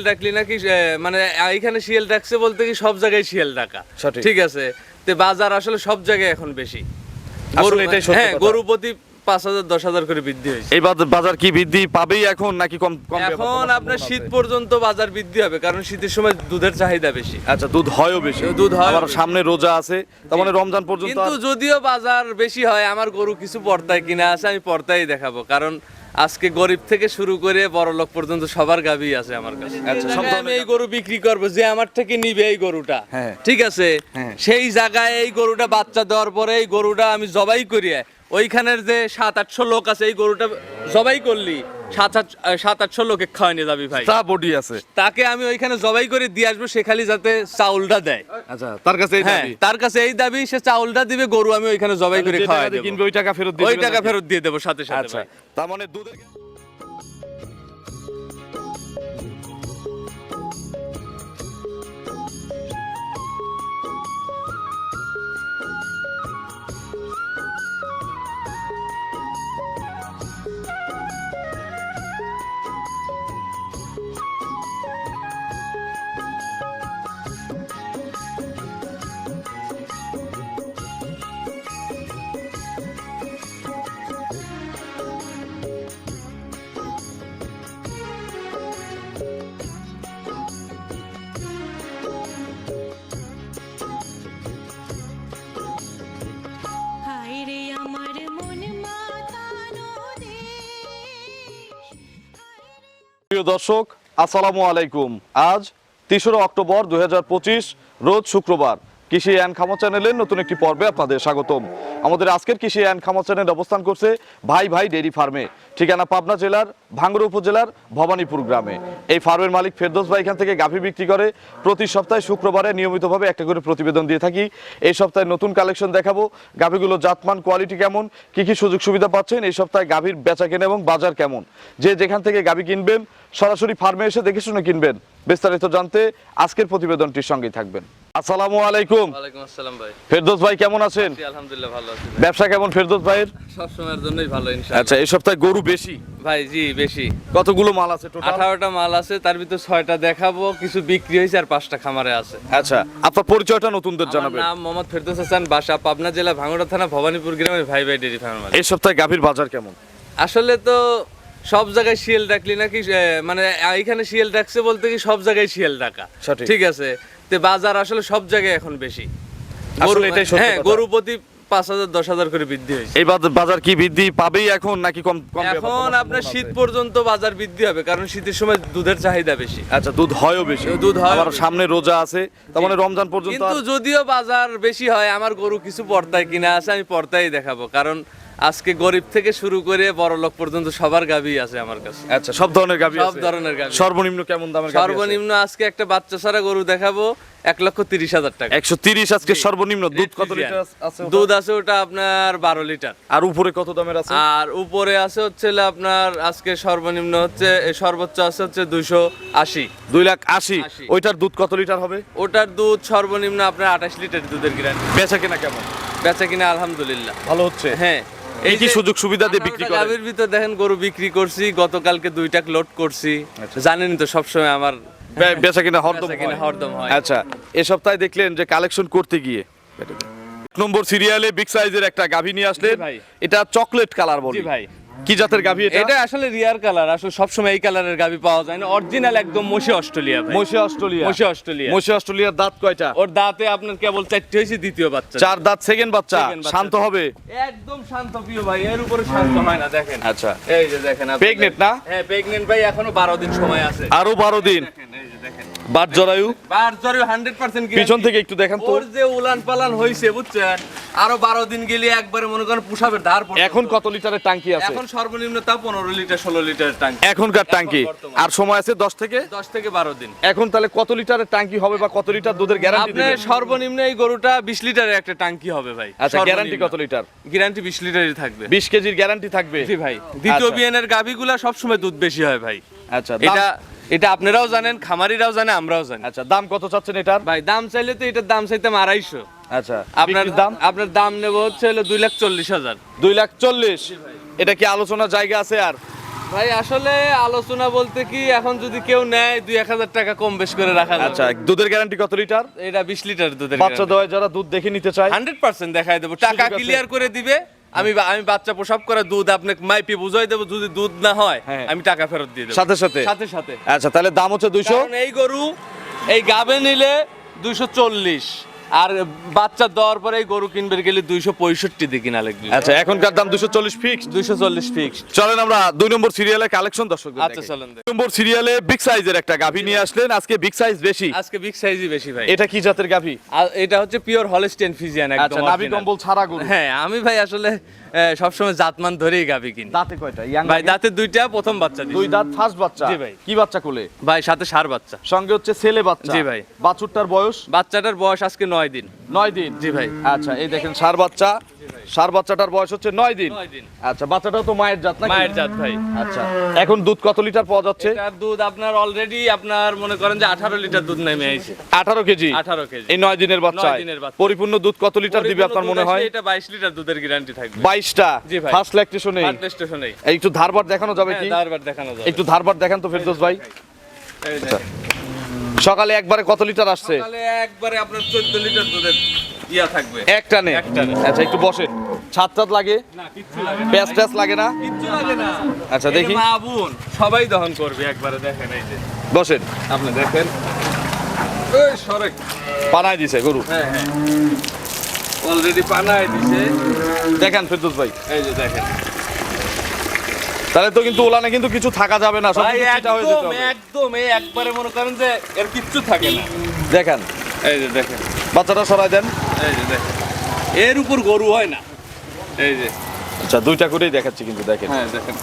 শিয়াল ডাকলি নাকি মানে এখানে শিয়াল ডাকছে বলতে কি সব জায়গায় শিয়াল ডাকা। ঠিক আছে। তে বাজার আসলে সব জায়গায় এখন বেশি। আসলে এটাই সত্য হ্যাঁ গরু প্রতি পাঁচ হাজার দশ হাজার করে বৃদ্ধি হয়েছে। এই বাজার- কি বৃদ্ধি পাবেই এখন নাকি কম এখন আপনার শীত পর্যন্ত বাজার বৃদ্ধি হবে কারণ শীতের সময় দুধের চাহিদা বেশি। আচ্ছা দুধ হয়ও বেশি। দুধ হয়ও আবার বেশি। সামনে রোজা আছে তার মানে রমজান পর্যন্ত কিন্তু যদিও বাজার বেশি হয় আমার গরু কিছু পর্দায় কিনা আছে আমি পর্দায় দেখাবো। কারণ আজকে গরিব থেকে শুরু করে বড় লোক পর্যন্ত সবার গাবি আছে আমার কাছে আচ্ছা, সব আমি এই গরু বিক্রি করব যে আমার থেকে নিবে এই গরুটা হ্যাঁ। ঠিক আছে হ্যাঁ। সেই জায়গায় এই গরুটা বাচ্চা দেওয়ার পরে এই গরুটা আমি জবাই করিয়ে ওইখানের যে সাত আটশো লোক আছে এই গরুটা জবাই করলি সাত আট সাত আটশো লোকে খাওয়ানি যাবি ভাই। তা বডি আছে। তাকে আমি ওইখানে জবাই করে দিয়ে আসব সে খালি যাতে চাউলটা দেয়। আচ্ছা তার কাছে হ্যাঁ তার কাছে এই দাবি সে চাউলটা দিবে গরু আমি ওইখানে জবাই করে খাওয়াই দেবো। ওই টাকা ফেরত দিয়ে ওই টাকা ফেরত দিয়ে দেবো সাথে সাথে আচ্ছা তার মানে দুধের প্রিয় দর্শক আসসালামু আলাইকুম। আজ তেসরা অক্টোবর দু হাজার পঁচিশ রোজ শুক্রবার। কৃষি অ্যান্ড খামা চ্যানেলের নতুন একটি পর্বে আপনাদের স্বাগতম। আমাদের আজকের কৃষি অ্যান্ড খামা চ্যানেল অবস্থান করছে ভাই ভাই ডেইরি ফার্মে, ঠিকানা পাবনা জেলার ভাঙ্গুড়া উপজেলার ভবানীপুর গ্রামে। এই ফার্মের মালিক ফেরদোস ভাই এখান থেকে গাভী বিক্রি করে প্রতি সপ্তাহে শুক্রবারে নিয়মিতভাবে একটা করে প্রতিবেদন দিয়ে থাকি। এই সপ্তাহে নতুন কালেকশন দেখাবো, গাভীগুলো জাতমান, কোয়ালিটি কেমন, কি কি সুযোগ সুবিধা পাচ্ছেন, এই সপ্তাহে গাভীর বেচা কেনা এবং বাজার কেমন। যে যেখান থেকে গাভী কিনবেন, সরাসরি ফার্মে এসে দেখে শুনে কিনবেন। বিস্তারিত জানতে আজকের প্রতিবেদনটির সঙ্গেই থাকবেন। আসসালামু আলাইকুম। ওয়ালাইকুম আসসালাম ভাই। ফেরদৌস ভাই কেমন আছেন? আলহামদুলিল্লাহ ভালো আছি ব্যবসা কেমন ফেরদৌস ভাইয়ের? সব সময়ের জন্যই ভালো ইনশাআল্লাহ। আচ্ছা এই সপ্তাহে গরু বেশি? ভাই জি বেশি। কতগুলো মাল আছে টোটাল আঠারোটা মাল আছে তার ভিতর ছয়টা দেখাবো কিছু বিক্রি হয়েছে আর পাঁচটা খামারে আছে। আচ্ছা আপনার পরিচয়টা নতুনদের জানাবেন। নাম মোহাম্মদ ফেরদৌস হাসান বাসা পাবনা জেলা ভাঙ্গুড়া থানা ভবানীপুর গ্রামে ভাই ভাই ডেরি ফার্ম এই সপ্তাহে গাভীর বাজার কেমন? আসলে তো সব জায়গায় শিয়াল ডাকলি নাকি মানে এখানে শিয়াল ডাকছে বলতে কি সব জায়গায় শিয়াল ডাকা। সঠিক। ঠিক আছে তে বাজার আসলে সব জায়গায় এখন বেশি। এটাই হ্যাঁ গরু প্রতি পাঁচ হাজার দশ হাজার করে বৃদ্ধি হয়েছে। এই বাজার- কি বৃদ্ধি পাবেই এখন নাকি কম কম এখন আপনার শীত পর্যন্ত বাজার বৃদ্ধি হবে কারণ শীতের সময় দুধের চাহিদা বেশি। আচ্ছা দুধ হয়ও বেশি। দুধ হয়ও আবার সামনে রোজা আছে তার মানে রমজান পর্যন্ত কিন্তু যদিও বাজার বেশি হয় আমার গরু কিছু পর্দায় কিনা আছে আমি পর্দায় দেখাবো কারণ আজকে গরিব থেকে শুরু করে বড় লোক পর্যন্ত সবার গাভী আছে আমার কাছে। আচ্ছা সব ধরনের গাভী সব ধরনের গাভী। সর্বনিম্ন কেমন দামের সর্বনিম্ন আজকে একটা বাচ্চা ছাড়া গরু দেখাবো এক লক্ষ তিরিশ হাজার টাকা। একশো তিরিশ আজকে সর্বনিম্ন। দুধ কত লিটার আছে দুধ আছে ওটা আপনার বারো লিটার। আর উপরে কত দামের আছে? আর উপরে আছে হচ্ছে আপনার আজকে সর্বনিম্ন হচ্ছে সর্বোচ্চ আছে হচ্ছে দুইশো আশি। দুই লাখ আশি। ওইটার দুধ কত লিটার হবে? ওটার দুধ সর্বনিম্ন আপনার আঠাশ লিটার দুধের গ্যারান্টি। বেচা কেনা কেমন? বেচা কিনা আলহামদুলিল্লাহ। ভালো হচ্ছে? হ্যাঁ। এই কি সুযোগ সুবিধা দিয়ে বিক্রি করেন? করে ভিতর দেখেন গরু বিক্রি করছি গতকালকে দুইটা লোড করছি। জানেন তো সবসময় আমার বেচা কিনা হরদম কিনা হরদম হয়। আচ্ছা এ সপ্তাহে দেখলেন যে কালেকশন করতে গিয়ে। এক নম্বর সিরিয়ালে বিগ সাইজের একটা গাভী নিয়ে আসলেন। এটা চকলেট কালার বলি। ভাই। কি জাতের গাভী এটা? এটা আসলে রিয়ার কালার আসলে সবসময় এই কালারের গাভী পাওয়া যায় না। অরিজিনাল একদম মশি অস্ট্রেলিয়া ভাই। মশি অস্ট্রেলিয়া। মশি অস্ট্রেলিয়া। মশি অস্ট্রেলিয়ার দাঁত কয়টা? ওর দাঁতে আপনার কেবল চারটে হয়েছে দ্বিতীয় বাচ্চা। চার দাঁত সেকেন্ড বাচ্চা? শান্ত হবে? একদম শান্ত প্রিয় ভাই এর উপরে শান্ত হয় না দেখেন। আচ্ছা। এই যে দেখেন দেখেন। না? হ্যাঁ প্রেগনেন্ট ভাই এখনও বারো দিন সময় আছে। আরও বারো দিন। দেখেন এই যে দেখেন। বাট জরায়ু। হান্ড্রেড পার্সেন্ট পিছন থেকে একটু দেখান তো। ওর যে উলান পালান হয়েছে বুঝছেন? আরও বারো দিন গেলে একবারে মনে করেন ধার পড়তো। এখন কত লিটারের টাঙ্কি আছে? এখন সর্বনিম্ন তা পনেরো লিটার ষোলো লিটার ট্যাঙ্ক। এখনকার বর্তমানে। আর সময় আছে দশ থেকে? দশ থেকে বারো দিন। এখন তাহলে কত লিটারের টাঙ্কি হবে বা কত লিটার দুধের গ্যারান্টি আপনার সর্বনিম্ন এই গরুটা বিশ লিটারের একটা টাঙ্কি হবে ভাই। আচ্ছা গ্যারান্টি কত লিটার? গ্যারান্টি বিশ লিটারই থাকবে। বিশ কেজির গ্যারান্টি থাকবে? জি ভাই। দ্বিতীয় আচ্ছা। বিয়ানের গাভিগুলা সবসময় দুধ বেশি হয় ভাই। আচ্ছা এটা এটা আপনারাও জানেন খামারিরাও জানে আমরাও জানি। আচ্ছা দাম কত চাচ্ছেন এটার? ভাই দাম চাইলে তো এটার দাম চাইতাম আড়াইশো। আচ্ছা আপনার দাম? আপনার দাম নেব হচ্ছে হলো দুই লাখ চল্লিশ হাজার। দুই লাখ চল্লিশ। এটা কি আলোচনার জায়গা আছে আর? ভাই আসলে আলোচনা বলতে কি এখন যদি কেউ নেয় দুই এক হাজার টাকা কম বেশ করে রাখা আচ্ছা দুধের গ্যারান্টি কত লিটার? এটা বিশ লিটার দুধের বাচ্চা দেওয়া যারা দুধ দেখে নিতে চায়। হান্ড্রেড পার্সেন্ট দেখাই দেবো। টাকা ক্লিয়ার করে দিবে আমি আমি বাচ্চা প্রসব করে দুধ আপনাকে মাইপি বুঝাই দেবো যদি দুধ না হয় হ্যাঁ। আমি টাকা ফেরত দিয়ে দেবো। সাথে সাথে? সাথে সাথে। আচ্ছা তাহলে দাম হচ্ছে দুইশো? এই গরু এই গাবে নিলে দুইশো চল্লিশ। আর বাচ্চা দেওয়ার পরে গরু কিনবে গেলে দুইশো পঁয়ষট্টি দিয়ে কিনা লাগবে। আচ্ছা এখনকার দাম দুশো চল্লিশ ফিক্স দুইশো চল্লিশ ফিক্স চলেন আমরা দুই নম্বর সিরিয়ালে কালেকশন দর্শক আচ্ছা, চলেন দুই নম্বর সিরিয়ালে বিগ সাইজের একটা গাভী নিয়ে আসলেন। আজকে বিগ সাইজ বেশি। আজকে বিগ সাইজই বেশি ভাই। এটা কি জাতের গাভী? এটা হচ্ছে পিওর হলস্টেন ফিজিয়ান একদম আচ্ছা নাভি কম্বল ছাড়া গরু। হ্যাঁ আমি ভাই আসলে সবসময় জাতমান ধরেই গাবি কিনি। দাঁতে কয়টা? ইয়াং ভাই দাঁতে দুইটা প্রথম বাচ্চা দুই দাঁত ফার্স্ট বাচ্চা? জি ভাই। কি বাচ্চা কোলে? ভাই সাথে সার বাচ্চা। সঙ্গে হচ্ছে ছেলে বাচ্চা? জি ভাই। বাছুরটার বয়স? বাচ্চাটার বয়স আজকে নয় দিন। নয় দিন? জি ভাই। আচ্ছা এই দেখেন সার বাচ্চা। সার বাচ্চাটার বয়স হচ্ছে নয় দিন। আচ্ছা বাচ্চাটাও তো মায়ের জাত নাকি? মায়ের জাত ভাই। আচ্ছা এখন দুধ কত লিটার পাওয়া যাচ্ছে? এটার দুধ আপনার অলরেডি আপনার মনে করেন যে আঠারো লিটার দুধ নেমে আইছে। আঠারো কেজি? আঠারো কেজি। এই নয় দিনের বাচ্চা। পরিপূর্ণ দুধ কত লিটার দিবে আপনার মনে হয়? এটা বাইশ লিটার দুধের গ্যারান্টি থাকবে। বাইশটা? জি ভাই। ফার্স্ট ল্যাকটেশনে হার্ট স্টেশনেই একটু ধারবার দেখানো যাবে কি? দারবার দেখানো যাবে। একটু ধারবার দেখান তো ফেরদোস ভাই। এই দেখেন। সকালে একবারে কত লিটার আসছে? সকালে একবারে আপনার চোদ্দ লিটার দুধের ইয়া থাকবে। একটানে একটানে। আচ্ছা একটু ছাদ লাগে? না কিচ্ছু লাগে না। লাগে না? কিচ্ছু লাগে না। আচ্ছা, দেখি। মা বোন সবাই দহন করবে একবারে দেখেন এই যে। বসেন। আপনি দেখেন। ওই সরেক। পানায় দিছে গরু। হ্যাঁ হ্যাঁ। অলরেডি পানায় দিছে। দেখেন ফেরদোস ভাই। এই যে দেখেন। তাহলে তো কিন্তু ওলানে কিন্তু কিছু থাকা যাবে না সব চিটা হয়ে যেতে একদম হবে। একদম এই একবারে মনে করেন যে এর কিচ্ছু থাকে না। দেখেন। এই যে দেখেন। বাচ্চাটা সরাই দেন। এই যে দেখেন। এর উপর গরু হয় না। এই যে। আচ্ছা দুইটা করেই দেখাচ্ছি কিন্তু দেখেন। হ্যাঁ দেখেন।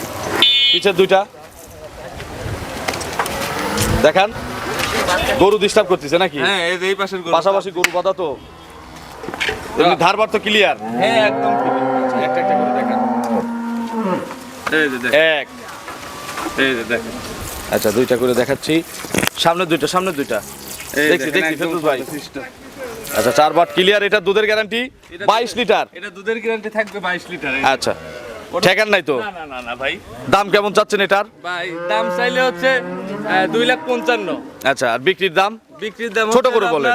পিছের দুইটা। দেখান গরু ডিস্টার্ব করতেছে নাকি? হ্যাঁ এই যে এই পাশের গরু পাশাপাশি গরু বাঁধা তো। ধারবার তো ক্লিয়ার হ্যাঁ একদম ঠিক একটা একটা করে দেখান এই যে দেখেন এক। আচ্ছা দুইটা করে দেখাচ্ছি। সামনে দুইটা সামনে দুইটা। দেখছি দেখছি একদম ভাই। আচ্ছা চার বাট ক্লিয়ার এটা দুধের গ্যারান্টি বাইশ লিটার? এটা দুধের গ্যারান্টি থাকবে বাইশ লিটার আচ্ছা ঠেকান নাই তো? না না না ভাই। দাম কেমন চাচ্ছেন এটার? ভাই দাম চাইলে হচ্ছে দুই লাখ পঞ্চান্ন। আচ্ছা আর বিক্রির দাম? বিক্রির দাম ছোট করে বলেন।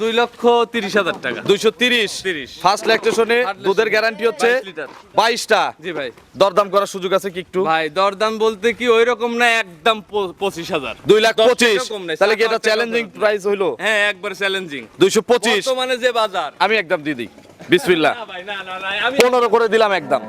দুই লক্ষ তিরিশ হাজার টাকা। দুইশো তিরিশ? 30 ফার্স্ট ল্যাকটেশনে দুধের গ্যারান্টি হচ্ছে বাইশটা। জি ভাই। দরদাম করার সুযোগ আছে কি একটু? ভাই দরদাম বলতে কি ওই রকম না একদম পঁচিশ হাজার। দুই লাখ পঁচিশ। তাহলে কি এটা চ্যালেঞ্জিং প্রাইস হইল? হ্যাঁ একবার চ্যালেঞ্জিং দুইশো পঁচিশ। বর্তমানে যে বাজার। আমি একদম দিয়ে দিই। আমি পনেরো করে দিলাম একদম।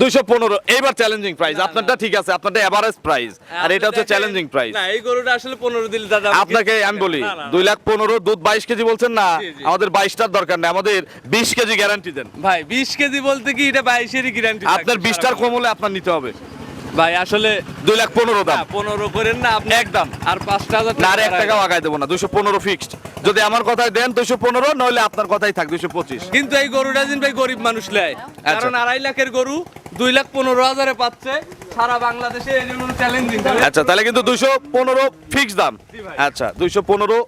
দুইশো পনেরো। এইবার চ্যালেঞ্জিং প্রাইস আপনারটা ঠিক আছে আপনারটা এভারেজ প্রাইস আর এটা হচ্ছে চ্যালেঞ্জিং প্রাইস না এই গরুটা আসলে পনেরো দিলে দাদা আপনাকে আমি বলি না, না, না। দুই লাখ পনেরো দুধ বাইশ কেজি বলছেন না জি, জি। আমাদের বাইশটার দরকার নেই আমাদের বিশ কেজি গ্যারান্টি দেন। ভাই বিশ কেজি বলতে কি এটা বাইশেরই গ্যারান্টি আপনার বিশটার কম হলে আপনার নিতে হবে। ভাই আসলে দুই লাখ পনেরো দাম। পনেরো করেন না আপনি একদম। আর পাঁচটা হাজার না আর এক বাড়ায় আগায় দেবো না দুইশো পনেরো ফিক্সড যদি আমার কথায় দেন দুইশো পনেরো নইলে আপনার কথাই থাক দুইশো পঁচিশ। কিন্তু এই গরুটা ভাই গরিব মানুষ নেয় আচ্ছা। কারণ আড়াই লাখের গরু দুই লাখ পনেরো হাজারে পাচ্ছে। সারা বাংলাদেশে চ্যালেঞ্জিং আচ্ছা তাহলে কিন্তু দুইশো পনেরো ফিক্স দাম। আচ্ছা দুইশো পনেরো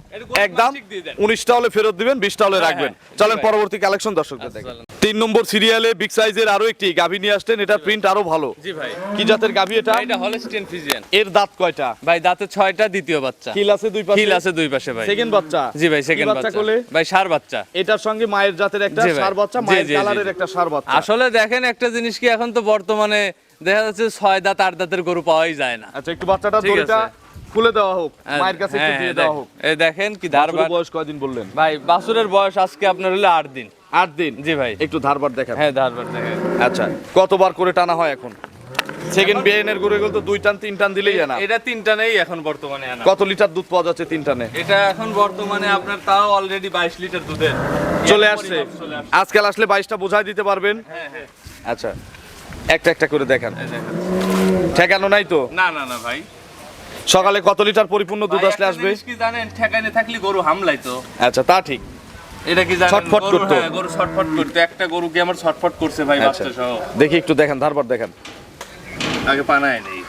এটা দেন। উনিশটা হলে ফেরত দিবেন বিশটা হলে হ্যাঁ, রাখবেন। হ্যাঁ। চলেন পরবর্তী কালেকশন দর্শকদের দেখেন তিন নম্বর সিরিয়ালে বিগ সাইজের আরও একটি গাভী নিয়ে এটার প্রিন্ট আরও ভালো। জি ভাই। কি জাতের গাভী এটা? এটা হলস্টেন ফিজিয়ান এর দাঁত কয়টা? ভাই দাঁতে ছয়টা দ্বিতীয় বাচ্চা। কিল আছে দুই পাশে? হিল আছে দুই পাশে ভাই। সেকেন্ড বাচ্চা? জি ভাই সেকেন্ড বাচ্চা কোলে? ভাই সার বাচ্চা। এটার সঙ্গে মায়ের জাতের একটা সার বাচ্চা মায়ের কালারের একটা সার বাচ্চা। আসলে দেখেন একটা জিনিস কি এখন তো বর্তমানে দেখা যাচ্ছে ছয় দাঁত আট দাঁতের গরু পাওয়াই যায় না। আচ্ছা একটু বাচ্চাটা দড়িটা খুলে দেওয়া হোক মায়ের কাছে একটু হ্যাঁ, দিয়ে হ্যাঁ, দেওয়া হোক। এই দেখেন কি ধারবার বয়স কয়দিন বললেন? ভাই বাসুরের বয়স আজকে আপনার হলো আট দিন। আট দিন? জি ভাই। একটু ধারবার দেখান। হ্যাঁ ধারবার দেখেন। আচ্ছা কতবার করে টানা হয় এখন? সেকেন্ড বিএনের গরু এগুলো তো দুই টান তিন টান দিলেই জানা এটা তিনটা নেই এখন বর্তমানে আনা। কত লিটার দুধ পাওয়া যাচ্ছে তিন টানে? এটা এখন বর্তমানে আপনার তাও অলরেডি বাইশ লিটার দুধের। চলে আসছে। আজকাল আসলে বাইশটা বোঝাই দিতে পারবেন। হ্যাঁ হ্যাঁ। আচ্ছা। একটা একটা করে দেখান। ঠেকানো নাই তো? না না না ভাই। সকালে কত লিটার পরিপূর্ণ দুধ আসলে আসবে? কি জানেন? ঠেকাইনে থাকলে গরু হামলাই তো। আচ্ছা তা ঠিক। এটা কি জানেন? ছটফট করতো। হ্যাঁ, গরু ছটফট করতে। একটা গরু কি আমার ছটফট করছে ভাই আচ্ছা। বাচ্চা সহ দেখি একটু দেখান ধারবার দেখান। আগে পানায় নেই।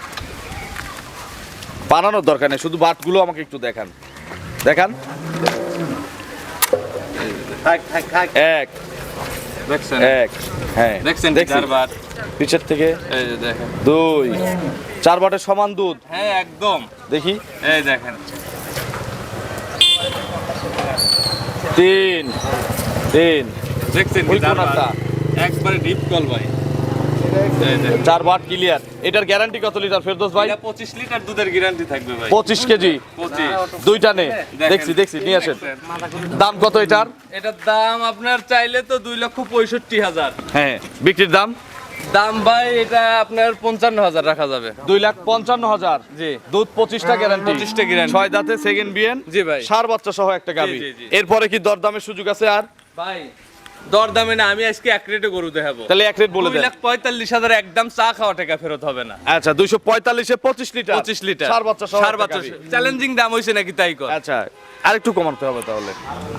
বানানোর দরকার নেই শুধু বাটগুলো আমাকে একটু দেখান। দেখান। এক। এক হ্যাঁ। দেখছেন দেখছি। চারবার? পিছের থেকে? দেখেন। দুই। চার বাটের সমান দুধ? হ্যাঁ একদম। দেখি। এই দেখেন। তিন। তিন। দেখছেন। একবারে ডিপ কল ভাই। চার বাট ক্লিয়ার এটার গ্যারান্টি কত লিটার ফেরদোস ভাই? এটা 25 লিটার দুধের গ্যারান্টি থাকবে ভাই। পঁচিশ কেজি। দুইটা নে। দেখছি দেখছি নিয়ে আসেন। দাম কত এটার? এটার দাম আপনার চাইলে তো দুই লক্ষ পঁয়ষট্টি হাজার। হ্যাঁ বিক্রির দাম? দাম ভাই এটা আপনার পঞ্চান্ন হাজার রাখা যাবে। দুই লাখ পঞ্চান্ন হাজার। জি। দুধ পঁচিশটা গ্যারান্টি 25টা guarantee। ছয় দাঁতে সেকেন্ড বিয়েন জি ভাই। সার বাচ্চা সহ একটা গাবি। এরপরে কি দরদামের সুযোগ আছে আর? ভাই দর দামে না আমি আজকে এক রেটে গরু দেখাবো। তাহলে এক রেট বলে দেন। লাখ পঁয়তাল্লিশ হাজার একদম চা খাওয়া টাকা ফেরত হবে না। আচ্ছা দুইশো পঁয়তাল্লিশে পঁচিশ লিটার। পঁচিশ লিটার। সার বাচ্চা সার বাচ্চা চ্যালেঞ্জিং দাম হয়েছে নাকি তাই কর। আচ্ছা আরেকটু কমাতে হবে তাহলে।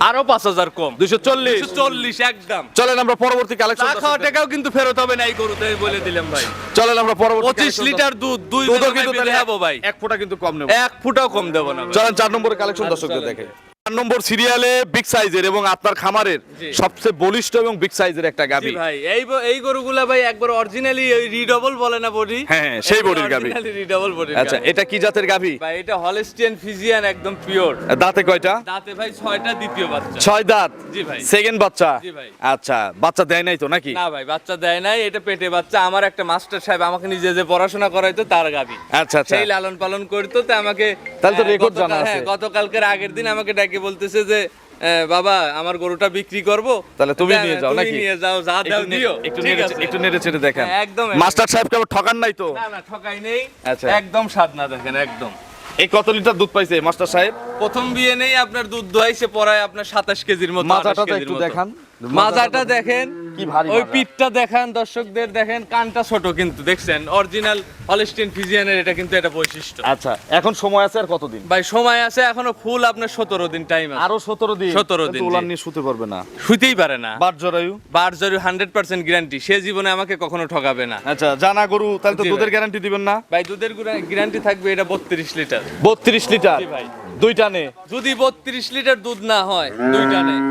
আরও পাঁচ হাজার কম। দুইশো চল্লিশ। চল্লিশ একদম। চলেন আমরা পরবর্তী চা কালেকশন খাওয়া টাকাও কিন্তু ফেরত হবে না এই গরুতে বলে দিলাম ভাই। চলেন আমরা পরবর্তী পঁচিশ লিটার দুধ দুই দুধও কিন্তু দেখাবো ভাই। এক ফোঁটা কিন্তু কম নেব। এক ফুটাও কম দেবো না। চলেন চার নম্বরের কালেকশন আচ্ছা, দর্শকদের দেখে। চার নম্বর সিরিয়ালে বিগ সাইজের এবং আপনার খামারের সবচেয়ে বলিষ্ঠ এবং বিগ সাইজের একটা গাবি ভাই এই ব- এই গরুগুলা ভাই একবার অরিজিনালি ওই রিডবল বলে না বডি? হ্যাঁ, হ্যাঁ, সেই বডির গাভী। রিডবল বডি আচ্ছা এটা কি জাতের গাবি ভাই এটা হলস্টিয়ান ফিজিয়ান একদম পিওর দাঁতে কয়টা? দাঁতে ভাই দ্বিতীয় বাচ্চা। দাঁত? জি ভাই। সেকেন্ড বাচ্চা? জি ভাই। আচ্ছা বাচ্চা দেয় নাই তো নাকি? না ভাই বাচ্চা দেয় নাই এটা পেটে বাচ্চা। আমার একটা মাস্টার সাহেব আমাকে নিজে যে পড়াশোনা করাইতো তার গাবি আচ্ছা আচ্ছা। সেই লালন পালন করতো তো আমাকে তাহলে তো record গতকাল- জানা আছে। হ্যাঁ গতকালকের আগের দিন আমাকে ডাকে বলতেছে যে বাবা আমার গরুটা বিক্রি করব। তাহলে তুমি নিয়ে যাও নাকি? নিয়ে যাও যা দাও দিও। একটু নেড়ে একটু নেড়ে ছেড়ে দেখেন। হ্যাঁ, একদম। মাস্টার সাহেব আবার ঠকান নাই তো? না না ঠকাই নেই। আচ্ছা। একদম স্বাদ না দেখেন একদম। এই কত লিটার দুধ পাইছে মাস্টার সাহেব? প্রথম বিয়ে নেই আপনার দুধ দোয়াইছে পড়ায় আপনার সাতাশ কেজির মতো মাথাটা একটু দেখান। মাজাটা দেখেন কি ভারী ওই। পিঠটা দেখান দর্শকদের দেখেন কানটা ছোট কিন্তু দেখছেন? অরিজিনাল হলস্টিন ফিজিয়ানের এটা কিন্তু এটা বৈশিষ্ট্য। আচ্ছা এখন সময় আছে আর কতদিন? ভাই সময় আছে এখনও ফুল আপনার সতেরো দিন টাইম আছে। আরও সতেরো দিন? 17 দিন, উলান নিয়ে শুতে পারবে না। শুইতেই পারে না। বাট জরায়ু? বার জরু হান্ড্রেড পার্সেন্ট গ্যারান্টি সে জীবনে আমাকে কখনো ঠকাবে না। আচ্ছা জানা গরু তাহলে তো দুধের গ্যারান্টি দিবেন না? ভাই দুধের গ্যারান্টি থাকবে এটা বত্রিশ লিটার। বত্রিশ লিটার? জি ভাই। দুইটা নে যদি বত্রিশ লিটার দুধ না হয় দুইটা নেই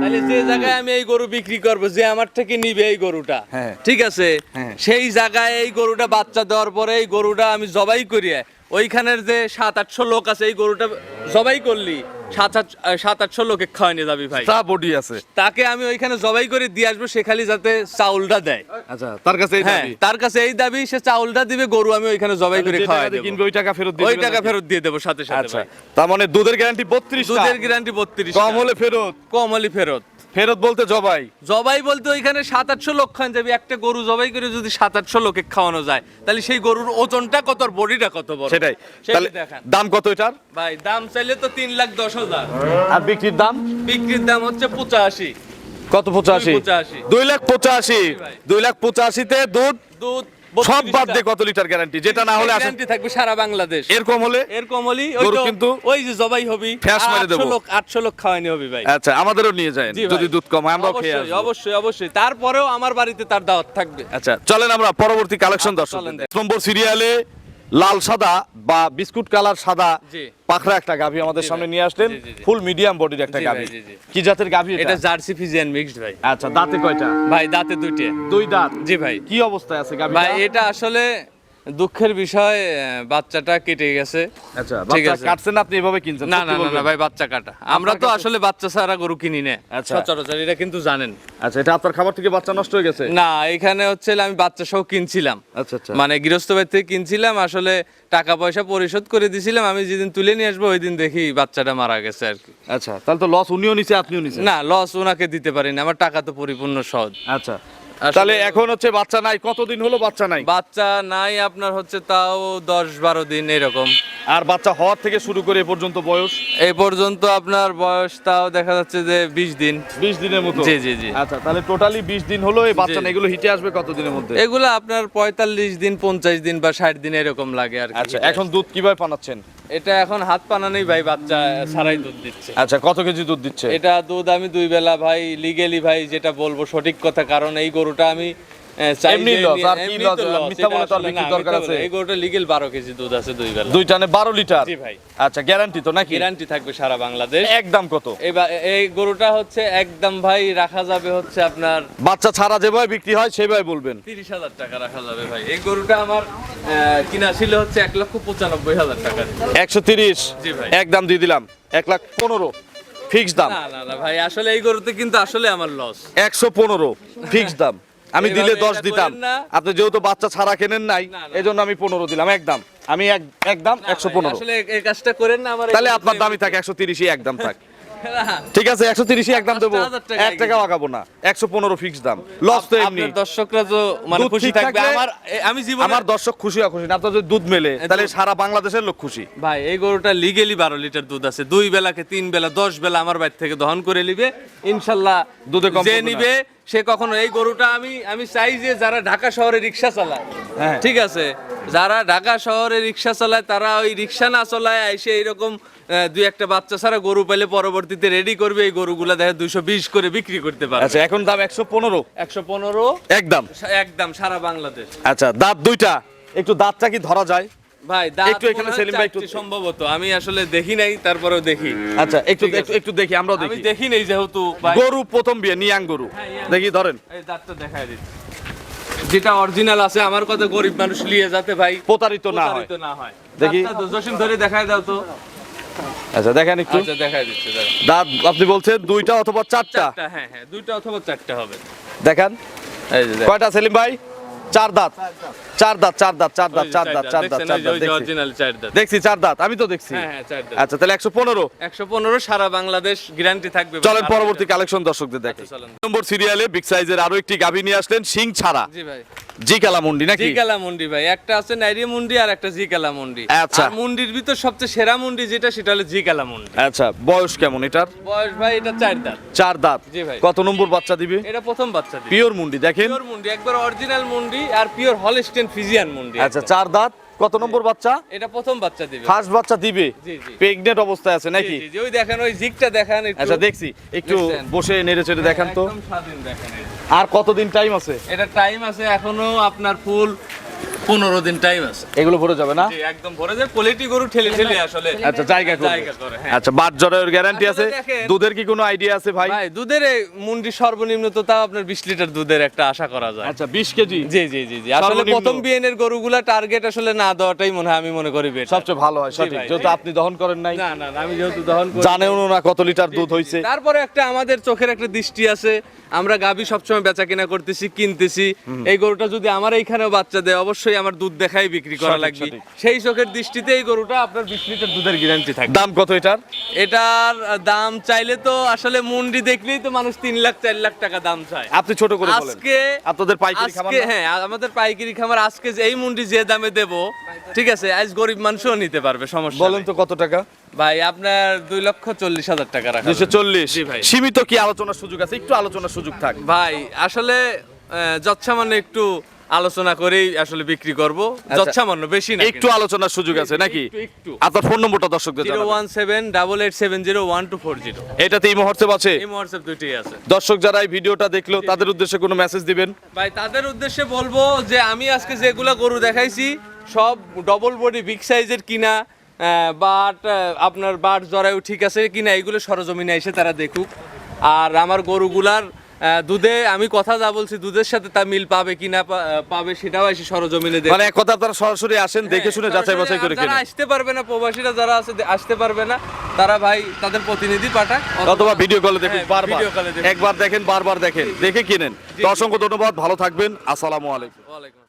তাহলে যে জায়গায় আমি এই গরু বিক্রি করব যে আমার থেকে নিবে এই গরুটা হ্যাঁ। ঠিক আছে হ্যাঁ। সেই জায়গায় এই গরুটা বাচ্চা দেওয়ার পরে এই গরুটা আমি জবাই করিয়ে ওইখানের যে সাত আটশো লোক আছে এই গরুটা জবাই করলি সাত আট সাত আটশো লোকে খাওয়াই যাবি ভাই। তা বডি আছে। তাকে আমি ওইখানে জবাই করে দিয়ে আসব সে খালি যাতে চাউলটা দেয়। আচ্ছা তার কাছে হ্যাঁ তার কাছে এই দাবি সে চাউলটা দিবে গরু আমি ওইখানে জবাই করে খাওয়াই দেবো। কিনবে ওই টাকা ফেরত দিয়ে ওই টাকা ফেরত দিয়ে দেবো সাথে সাথে আচ্ছা তার মানে দুধের গ্যারান্টি বত্রিশ দুধের গ্যারান্টি বত্রিশ কম হলে ফেরত? কম হলে ফেরত। ফেরত বলতে জবাই? জবাই বলতে ওইখানে সাত আটশো লোক খান যাবে। একটা গরু জবাই করে যদি সাত আটশো লোকে খাওয়ানো যায় তাহলে সেই গরুর ওজনটা কত আর বডিটা কত বড়? সেটাই। তাহলে দেখান। দাম কত এটার? ভাই দাম চাইলে তো তিন লাখ দশ হাজার। আর বিক্রির দাম? বিক্রির দাম হচ্ছে পঁচাশি। কত পঁচাশি? দুই পঁচাশি। দুই লাখ পঁচাশি। দুই লাখ পঁচাশিতে দুধ? দুধ সব বাদ দিয়ে কত লিটার গ্যারান্টি যেটা না হলে গ্যারান্টি থাকবে সারা বাংলাদেশ। এরকম হলে এরকম হলি ওই কিন্তু ওই যে জবাই হবি ফ্যাস মেরে দেবো। লোক আটশো লোক খাওয়ানি হবি ভাই। আচ্ছা আমাদেরও নিয়ে যায় জি যদি দুধ কম আমরা আমরাও খেয়ে অবশ্যই আসব। অবশ্যই অবশ্যই। তারপরেও আমার বাড়িতে তার দাওয়াত থাকবে। আচ্ছা চলেন আমরা পরবর্তী কালেকশন দর্শন নম্বর সিরিয়ালে লাল সাদা বা বিস্কুট কালার সাদা পাখরা একটা গাভী আমাদের সামনে নিয়ে আসলেন। ফুল মিডিয়াম বডির একটা গাভী। কি জাতের গাভী এটা? এটা জার্সি ফিজিয়ান মিক্সড ভাই। আচ্ছা দাঁতে কয়টা? ভাই দাঁতে দুইটা। দুই দাঁত? জি ভাই। কি অবস্থায় আছে গাভী ভাই এটা আসলে দুঃখের বিষয় বাচ্চাটা কেটে গেছে। আচ্ছা ঠিক বাচ্চা আছে। কাটছেন আপনি এভাবে কিনছেন? না না না ভাই বাচ্চা কাটা। আমরা তো আসলে বাচ্চা ছাড়া গরু কিনি না। আচ্ছা। সচরাচর এটা কিন্তু জানেন। আচ্ছা এটা আপনার খাবার থেকে বাচ্চা নষ্ট হয়ে গেছে? না এখানে হচ্ছে আমি বাচ্চা সহ কিনছিলাম। আচ্ছা আচ্ছা। মানে গৃহস্থ বাড়ি থেকে কিনছিলাম আসলে টাকা পয়সা পরিশোধ করে দিছিলাম আমি যেদিন তুলে নিয়ে আসব ওই দিন দেখি বাচ্চাটা মারা গেছে আর কি। আচ্ছা তাহলে তো লস উনিও নিছে আপনিও নিছেন। না লস ওনাকে দিতে পারিনি আমার টাকা তো পরিপূর্ণ সহজ আচ্ছা। তাহলে এখন হচ্ছে বাচ্চা নাই কতদিন হলো বাচ্চা নাই? বাচ্চা নাই আপনার হচ্ছে তাও দশ বারো দিন এরকম। আর বাচ্চা হওয়ার থেকে শুরু করে এ পর্যন্ত বয়স? এই পর্যন্ত আপনার বয়স তাও দেখা যাচ্ছে যে বিশ দিন। বিশ দিনের মতো? জি, জি, জি। আচ্ছা তাহলে টোটালি বিশ দিন হলো এই বাচ্চা এগুলো হিটে আসবে কত দিনের মধ্যে? এগুলো আপনার পঁয়তাল্লিশ দিন পঞ্চাশ দিন বা ষাট দিন এরকম লাগে আর আচ্ছা এখন দুধ কীভাবে পানাচ্ছেন এটা এখন হাত পানা নেই ভাই বাচ্চা সারাই দুধ দিচ্ছে। আচ্ছা কত কেজি দুধ দিচ্ছে? এটা দুধ আমি দুই বেলা ভাই লিগেলি ভাই যেটা বলব সঠিক কথা কারণ এই গরুটা আমি এমনি loss, আর কি এমনি loss? তো loss, মিথ্যা বলে তো আর আসলে দরকার আছে? এই গরুটা লিগেল বারো কেজি দুধ আছে দুই বেলা। দুই টানে বারো লিটার? জি ভাই। আচ্ছা গ্যারান্টি তো নাকি? গ্যারান্টি থাকবে সারা বাংলাদেশ। একদম কত? এবার এই গরুটা হচ্ছে একদম ভাই রাখা যাবে হচ্ছে আপনার বাচ্চা ছাড়া যেভাবে বিক্রি হয় সেভাবে বলবেন। তিরিশ হাজার টাকা রাখা যাবে ভাই। এই গরুটা আমার কিনা ছিল হচ্ছে এক লক্ষ পঁচানব্বই হাজার টাকা। একশো তিরিশ? জি ভাই। একদম দিয়ে দিলাম। এক লাখ পনেরো। ফিক্স দাম? না না ভাই আসলে এই গরুতে কিন্তু আসলে আমার লস একশো পনেরো। ফিক্স দাম। আমি দিলে দশ দিতাম। আপনি যেহেতু বাচ্চা ছাড়া কেনেন নাই না, না। এই জন্য আমি পনেরো দিলাম একদম। আমি একদম একশো পনেরো। তাহলে আপনার দামই থাকে একশো তিরিশই একদম থাক। ঠিক আছে একশো তিরিশই একদম দেবো। এক টাকা আগাবো না। একশো পনেরো ফিক্স দাম। লস তো এমনি। দর্শকরা মানে খুশি থাকবে। আমার আমি জীবনে আমার দর্শক খুশি খুশি না। আপনার যদি দুধ মেলে তাহলে সারা বাংলাদেশের লোক খুশি। ভাই এই গরুটা লিগেলি বারো লিটার দুধ আছে। দুই বেলাকে তিন বেলা দশ বেলা আমার থেকে দহন করে নিবে। ইনশাল্লাহ দুধে কম যে নিবে সে কখনো এই গরুটা আমি আমি চাই যে যারা ঢাকা শহরে রিক্সা চালায়। হ্যাঁ। ঠিক আছে? যারা ঢাকা শহরে রিক্সা চালায় তারা ওই রিক্সা না চালায় এসে এইরকম আহ, দুই একটা বাচ্চা ছাড়া গরু পেলে পরবর্তীতে রেডি করবে এই গরুগুলা দেখে দুইশো বিশ করে বিক্রি করতে পারবে। আচ্ছা এখন দাম একশো পনেরো। একশো পনেরো। একদম একদম সারা বাংলাদেশ। আচ্ছা দাঁত দুইটা একটু দাঁতটা কি ধরা যায়? ভাই একটু এখানে সেলিম ভাই একটু- সম্ভবত। আমি আসলে দেখি নাই তারপরেও দেখি। আচ্ছা একটু একটু একটু দেখি আমরাও আমি দেখি। দেখি যেহেতু গরু প্রথম বিয়ে নিয়াং গরু। হ্যাঁ, দেখি ধরেন। এই দাঁতটা দেখায় দিচ্ছি যেটা অরিজিনাল আছে আমার কথা গরিব মানুষ নিয়ে যাতে ভাই প্রতারিত না হয়। দেখি। জসিম ধরে দেখায় দাও তো। আচ্ছা দেখেন একটু। আচ্ছা দেখায় দিচ্ছে। দাঁত আপনি বলছেন দুইটা অথবা চারটা? চারটা হ্যাঁ হ্যাঁ দুইটা অথবা চারটা হবে। দেখান। এই যে। কয়টা সেলিম ভাই? চার দাঁত। চার দাঁত চার দাঁত চার দাঁত চার দাঁত চার দাঁত চার দাঁত দেখছি। অরিজিনাল চার দাঁত। দেখছি চার দাঁত। আমি তো দেখছি। হ্যাঁ হ্যাঁ চার দাঁত। আচ্ছা তাহলে একশো পনেরো? একশো পনেরো সারা বাংলাদেশ গ্যারান্টি থাকবে চলেন পরবর্তী কালেকশন দর্শকদের দেখে আচ্ছা, নম্বর সিরিয়ালে বিগ সাইজের আরও একটি গাভী নিয়ে আসলেন সিং ছাড়া। জি ভাই। জি কালা মুন্ডি নাকি? জিকালা মুন্ডি ভাই একটা আছে নাইরি মুন্ডি আর একটা জিকালা মুন্ডি। আচ্ছা। আর মুন্ডির ভিতর সবচেয়ে সেরা মুন্ডি যেটা সেটা হলো জিকালা মুন্ডি। আচ্ছা বয়স কেমন এটার? বয়স ভাই এটা চার দাঁত। চার দাঁত। জি ভাই। কত নম্বর বাচ্চা দিবে? এটা প্রথম বাচ্চা দিবে। পিওর মুন্ডি দেখেন। পিওর মুন্ডি একবার অরিজিনাল মুন্ডি আর পিওর হলস্টেন ফিজিয়ান মুন্ডি আচ্ছা চার দাঁত। কত নম্বর বাচ্চা? এটা প্রথম বাচ্চা দিবে। ফার্স্ট বাচ্চা দিবে। প্রেগনেন্ট অবস্থায় আছে নাকি? ওই দেখেন ওই জিগটা দেখেন আচ্ছা দেখছি। একটু বসে নেড়ে চেড়ে দেখান তো। স্বাধীন দেখেন। আর কতদিন টাইম আছে? এটা টাইম আছে এখনও আপনার ফুল পনেরো দিন টাইম আছে। এগুলো ভরে যাবে না? একদম ভরে যায় কোয়ালিটি গরু ঠেলে ঠেলে আসলে। আচ্ছা জায়গা করে হ্যাঁ। আচ্ছা বাট জরায়ের গ্যারান্টি আছে? দুধের কি কোনো আইডিয়া আছে ভাই? ভাই দুধের মুন্ডি সর্বনিম্ন তো তাও আপনার বিশ লিটার দুধের একটা আশা করা যায়। আচ্ছা বিশ কেজি? জি জি জি জি। আসলে। প্রথম বিএনের গরুগুলা টার্গেট আসলে না দেওয়াটাই মনে হয় আমি মনে করি better। সবচেয়ে ভালো হয় সঠিক। যেহেতু আপনি দহন করেন নাই। না না আমি যেহেতু দহন করি জানেও না কত লিটার দুধ হয়েছে তারপরে একটা আমাদের চোখের একটা দৃষ্টি আছে। আমরা গাবি সবসময় বেচা কিনা করতেছি কিনতেছি। এই গরুটা যদি আমার এইখানেও বাচ্চা দেয় অবশ্যই আমার দুধ দেখাই বিক্রি করা লাগবে। সেই চোখের দৃষ্টিতে এই গরুটা আপনার বিশ লিটার দুধের গ্যারান্টি থাকবে দাম কত এটার? এটার দাম চাইলে তো আসলে মুন্ডি দেখলেই তো মানুষ তিন লাখ চার লাখ টাকা দাম চায়। আপনি ছোট করে আজকে আপনাদের পাইকারি খাবার হ্যাঁ আমাদের পাইকারি খামার আজকে যে এই মুন্ডি যে দামে দেব ঠিক আছে আজ গরিব মানুষও নিতে পারবে সমস্যা বলেন তো কত টাকা? ভাই আপনার দুই লক্ষ চল্লিশ হাজার টাকা রাখা দুশো। চল্লিশ। সীমিত কি আলোচনার সুযোগ আছে? একটু আলোচনার সুযোগ থাক। ভাই আসলে আহ, যৎসামান্য একটু আলোচনা করেই আসলে বিক্রি করব। যৎসামান্য বেশি না একটু আলোচনার সুযোগ আছে নাকি? একটু। আপনার ফোন নম্বরটা দর্শকদের জানাবেন। One seven double eight seven zero one two four zero এটাতে এই মুহূর্তে আছে? এই হোয়াটসঅ্যাপ দুইটাই আছে। দর্শক যারা এই ভিডিওটা দেখল তাদের উদ্দেশ্যে কোনো মেসেজ দিবেন? ভাই তাদের উদ্দেশ্যে বলব যে আমি আজকে যেগুলো গরু দেখাইছি সব ডবল বডি বিগ সাইজের কিনা বাট আপনার বাট জরায়ু ঠিক আছে কিনা এগুলো সরজমিনে এসে তারা দেখুক। আর আমার গরুগুলার দুধে আমি কথা যা বলছি দুধের সাথে তা মিল পাবে কি না পাবে সেটাও এসে সরজমিনে দেখে মানে এক কথা আপনারা সরাসরি আসেন দেখে শুনে যাচাই বাছাই করে কিনা আসতে পারবে না প্রবাসীরা যারা আছে আসতে পারবে না তারা ভাই তাদের প্রতিনিধি পাঠাক। অথবা ভিডিও কলে দেখুন হ্যাঁ, বারবার। একবার দেখেন বারবার দেখেন। দেখে কিনেন। তো অসংখ্য ধন্যবাদ ভালো থাকবেন। আসসালামু আলাইকুম। ওয়ালাইকুম।